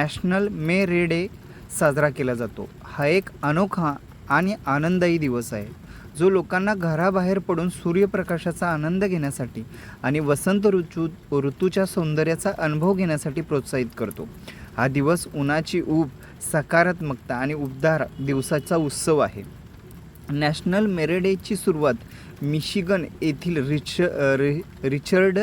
National मे रे day साजरा केला जातो. हा एक अनोखा आणि आनंददायी दिवस आहे. जो लोकांना घराबाहेर पडून सूर्यप्रकाशाचा आनंद घेण्यासाठी आणि वसंत ऋतू ऋतूच्या सौंदर्याचा अनुभव घेण्यासाठी प्रोत्साहित करतो. हा दिवस उन्हाची ऊब सकारात्मकता आणि उबदार दिवसाचा उत्सव आहे. नॅशनल मेरेडेची सुरुवात मिशिगन येथील रिच रि रिचर्ड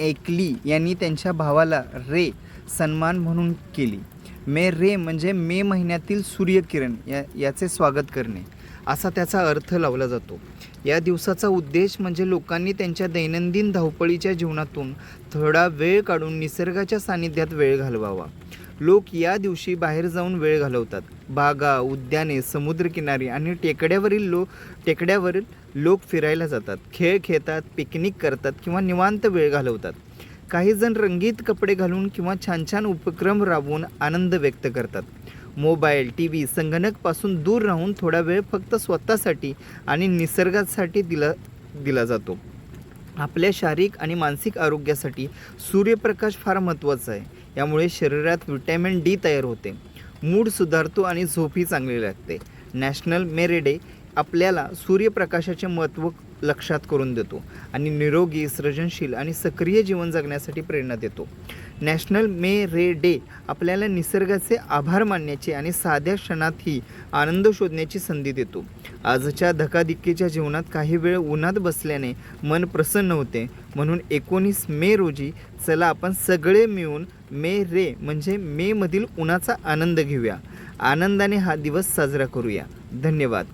एकली यांनी त्यांच्या भावाला रे सन्मान म्हणून केली. मे रे म्हणजे मे महिन्यातील सूर्यकिरण या याचे स्वागत करणे. असा त्याचा अर्थ लावला जातो. या दिवसाचा उद्देश म्हणजे लोकांनी त्यांच्या दैनंदिन धावपळीच्या जीवनातून थोडा वेळ काढून निसर्गाच्या सानिध्यात वेळ घालवावा. लोक या दिवशी बाहेर जाऊन वेळ घालवतात. बागा उद्याने समुद्रकिनारी आणि टेकड्यावरील लो टेकड्यावरील लोक फिरायला जातात. खेळ खेळतात पिकनिक करतात किंवा निवांत वेळ घालवतात. काही जण रंगीत कपडे घालून किंवा छान छान उपक्रम राबवून आनंद व्यक्त करतात. मोबाईल टी व्ही संगणकपासून दूर राहून थोडा वेळ फक्त स्वतःसाठी आणि निसर्गासाठी दिला दिला जातो. आपल्या शारीरिक आणि मानसिक आरोग्यासाठी सूर्यप्रकाश फार महत्त्वाचा आहे. यामुळे शरीरात विटॅमिन डी तयार होते. मूड सुधारतो आणि झोपही चांगली लागते. नॅशनल मेरे डे आपल्याला सूर्यप्रकाशाचे महत्त्व लक्षात करून देतो आणि निरोगी सृजनशील आणि सक्रिय जीवन जगण्यासाठी प्रेरणा देतो. नॅशनल मे रे डे आपल्याला निसर्गाचे आभार मानण्याची आणि साध्या क्षणातही आनंद शोधण्याची संधी देतो. आजच्या धकाधिक्कीच्या जीवनात काही वेळ उन्हात बसल्याने मन प्रसन्न होते. म्हणून एकोणीस मे रोजी चला आपण सगळे मिळून मे रे म्हणजे मेमधील उन्हाचा आनंद घेऊया. आनंदाने हा दिवस साजरा करूया. धन्यवाद.